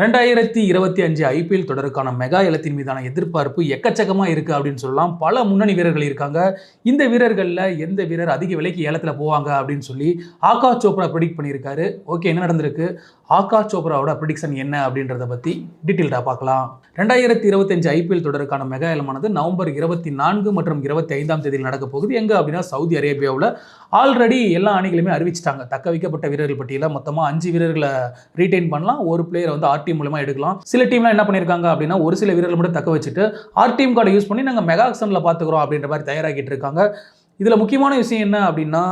ரெண்டாயிரத்தி இருபத்தி அஞ்சு ஐபிஎல் தொடருக்கான மெகா இலத்தின் மீதான எதிர்பார்ப்பு எக்கச்சக்கமாக இருக்குது அப்படின்னு சொல்லலாம். பல முன்னணி வீரர்கள் இருக்காங்க. இந்த வீரர்களில் எந்த வீரர் அதிக விலைக்கு ஏலத்தில் போவாங்க அப்படின்னு சொல்லி ஆகாஷ் சோப்ரா ப்ரிடிக்ட் பண்ணியிருக்காரு. ஓகே என்ன நடந்திருக்கு? ஆகாஷ் சோப்ராவோட ப்ரிடிக்ஷன் என்ன அப்படின்றத பற்றி டீட்டெயில்டாக பார்க்கலாம். ரெண்டாயிரத்தி இருபத்தஞ்சு ஐபிஎல் தொடருக்கான மெகா ஏலமானது நவம்பர் இருபத்தி நான்கு மற்றும் இருபத்தி ஐந்தாம் தேதியில் நடக்க போகுது. எங்கே அப்படின்னா சவுதி அரேபியாவில். ஆல்ரெடி எல்லா அணிகளுமே அறிவிச்சிட்டாங்க. தக்க வைக்கப்பட்ட வீரர்கள் பட்டியலில் மொத்தமாக அஞ்சு வீரர்களை ரீடைன் பண்ணலாம். ஒரு பிளேயரை வந்து ஆர்டி மூலமாக எடுக்கலாம். சில டீம்லாம் என்ன பண்ணியிருக்காங்க அப்படின்னா ஒரு சில வீரர்கள் மட்டும் தக்க வச்சுட்டு ஆர்டிஎம் கார்டை யூஸ் பண்ணி நாங்கள் மெகாக்சனில் பார்த்துக்குறோம் அப்படின்ற மாதிரி தயாராகிட்டு இருக்காங்க. இதில் முக்கியமான விஷயம் என்ன அப்படின்னா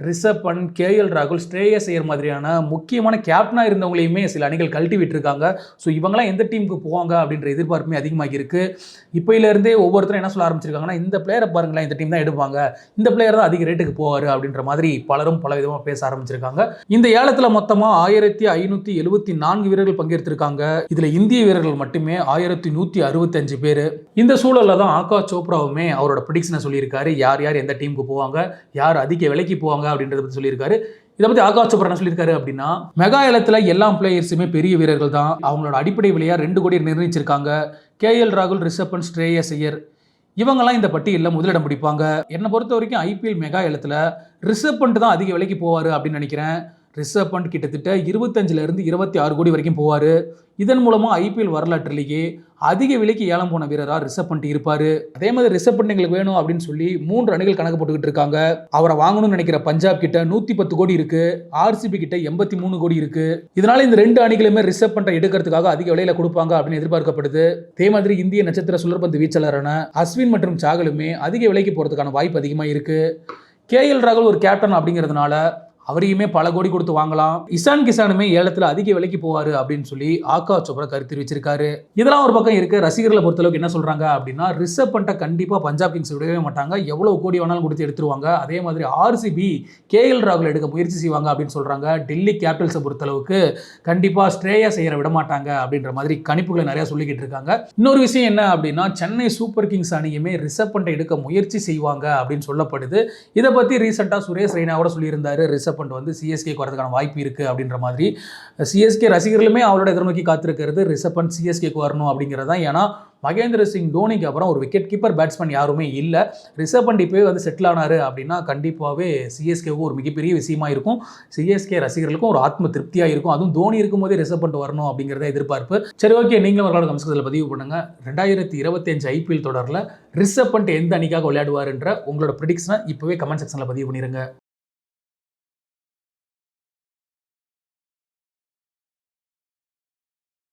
ரிஷப் பண்ட் கேஎல் ராகுல் ஸ்ரேயஸ் ஐயர் மாதிரியான முக்கியமான கேப்டனாக இருந்தவங்களையுமே சில அணிகள் கழட்டி விட்டுருக்காங்க ஸோ இவங்களாம் எந்த டீமுக்கு போவாங்க அப்படின்ற எதிர்பார்ப்புமே அதிகமாக இருக்குது இப்போயிலேருந்தே ஒவ்வொருத்தரும் என்ன சொல்ல ஆரம்பிச்சிருக்காங்கன்னா இந்த பிளேயரை பாருங்களேன் இந்த டீம் தான் எடுப்பாங்க. இந்த பிளேயர் தான் அதிக ரேட்டுக்கு போவார் அப்படின்ற மாதிரி பலரும் பல விதமாக பேச ஆரம்பிச்சிருக்காங்க. இந்த ஏலத்தில் மொத்தமாக ஆயிரத்தி ஐநூற்றி எழுபத்தி நான்கு வீரர்கள் பங்கேற்றிருக்காங்க. இதில் இந்திய வீரர்கள் மட்டுமே ஆயிரத்தி நூற்றி அறுபத்தஞ்சு பேர். இந்த சூழலில் தான் ஆகாஷ் சோப்ராவுமே அவரோட ப்ரிடிக்ஷனை சொல்லியிருக்காரு. யார் யார் எந்த டீமுக்கு போவாங்க? யார் அதிக விலைக்கு போவாங்க? அப்படின்றத பற்றி சொல்லியிருக்காரு. இதை பற்றி ஆகாஷ் சோப்ரா என்ன சொல்லியிருக்காரு அப்படின்னா மெகா ஏலத்தில் எல்லா பிளேயர்ஸுமே பெரிய வீரர்கள் தான். அவங்களோட அடிப்படை விலையாக ரெண்டு கோடி நிர்ணயிச்சிருக்காங்க. கேஎல் ராகுல் ரிஷப் அண்ட் ஸ்ரேயஸ் ஐயர். இவங்கெல்லாம் இந்த பட்டியலில் முதலிடம் பிடிப்பாங்க. என்னை பொறுத்த வரைக்கும் ஐபிஎல் மெகா ஏலத்தில் ரிஷப் பண்ட் தான் அதிக விலைக்கு போவார் அப்படின்னு நினைக்கிறேன். ரிஷப் பண்ட் கிட்டத்தட்ட இருபத்தஞ்சிலேருந்து இருபத்தி ஆறு கோடி வரைக்கும் போவார். இதன் மூலமாக ஐபிஎல் வரலாற்றிலேயே அதிக விலைக்கு ஏலம் போன வீரராக ரிஷப் பண்ட் இருப்பார். அதே மாதிரி ரிஷப் பண்ட் எங்களுக்கு வேணும் அப்படின்னு சொல்லி மூன்று அணிகள் கணக்கு போட்டுக்கிட்டு இருக்காங்க. அவரை வாங்கணும்னு நினைக்கிற பஞ்சாப் கிட்ட நூற்றி பத்து கோடி இருக்குது ஆர்சிபி கிட்ட எண்பத்தி மூணு கோடி இருக்குது இதனால் இந்த ரெண்டு அணிகளுமே ரிஷப் பண்ட்டை எடுக்கிறதுக்காக அதிக விலையில் கொடுப்பாங்க அப்படின்னு எதிர்பார்க்கப்படுது. அதே மாதிரி இந்திய நட்சத்திர சுழற்பந்து வீச்சாளரான அஸ்வின் மற்றும் சாகலுமே அதிக விலைக்கு போகிறதுக்கான வாய்ப்பு அதிகமாக இருக்குது கேஎல் ராகுல் ஒரு கேப்டன் அப்படிங்கிறதுனால அவரையுமே பல கோடி கொடுத்து வாங்கலாம். இசான் கிசானுமே ஏலத்தில் அதிக விலைக்கு போவார் அப்படின்னு சொல்லி ஆகா சோப்ரா கருத்து தெரிவிச்சிருக்காரு. இதெல்லாம் ஒரு பக்கம் இருக்கு. ரசிகர்களை பொறுத்தளவுக்கு என்ன சொல்றாங்க அப்படின்னா ரிசர்வ் பண்ணிட்ட கண்டிப்பாக பஞ்சாப் கிங்ஸ் விடவே மாட்டாங்க. எவ்வளவு கோடி வேணாலும் கொடுத்து எடுத்துருவாங்க. அதே மாதிரி ஆர்சிபி கேஎல் ராகுல் எடுக்க முயற்சி செய்வாங்க அப்படின்னு சொல்றாங்க. டெல்லி கேபிட்டல்ஸை பொறுத்தளவுக்கு கண்டிப்பாக ஸ்ட்ரேயா செய்யற விட மாட்டாங்க அப்படின்ற மாதிரி கணிப்புகளை நிறைய சொல்லிக்கிட்டு இருக்காங்க. இன்னொரு விஷயம் என்ன அப்படின்னா சென்னை சூப்பர் கிங்ஸ் அணியுமே ரிசர்வ் பண்ணிட்ட எடுக்க முயற்சி செய்வாங்க அப்படின்னு சொல்லப்படுது. இதை பற்றி ரீசெண்டாக சுரேஷ் ரெய்னா கூட சொல்லியிருந்தாரு ரிஷப் வந்து சிஎஸ்கே வரதுக்கான வாய்ப்பு இருக்குது அப்படின்ற மாதிரி சிஎஸ்கே ரசிகர்களுமே அவரோட எதிர்நோக்கி காத்திருக்கிறது ரிஷப் பண்ட் சிஎஸ்கேக்கு வரணும் அப்படிங்கிறது தான். ஏன்னா மகேந்திர சிங் தோனிக்கு அப்புறம் ஒரு விக்கெட் கீப்பர் பேட்ஸ்மேன் யாருமே இல்லை. ரிஷப் பண்ட் இப்போவே வந்து செட்டில் ஆனார் அப்படின்னா கண்டிப்பாகவே சிஎஸ்கேவுக்கு ஒரு மிகப்பெரிய விஷயமா இருக்கும். சிஎஸ்கே ரசிகர்களுக்கும் ஒரு ஆத்ம திருப்தியாக இருக்கும். அதுவும் தோனி இருக்கும்போதே ரிஷப் பண்ட் வரணும் அப்படிங்கிறத எதிர்பார்ப்பு. சரி ஓகே நீங்களும் அவர்களோட கம்சத்தில் பதிவு பண்ணுங்க. ரெண்டாயிரத்தி இருபத்தஞ்சு ஐபிஎல் தொடரில் ரிஷப் பண்ட் எந்த அணிக்காக விளையாடுவாருன்ற உங்களோட ப்ரிடிக்ஷனை இப்போவே கமெண்ட் செக்ஷனில் பதிவு பண்ணிடுங்க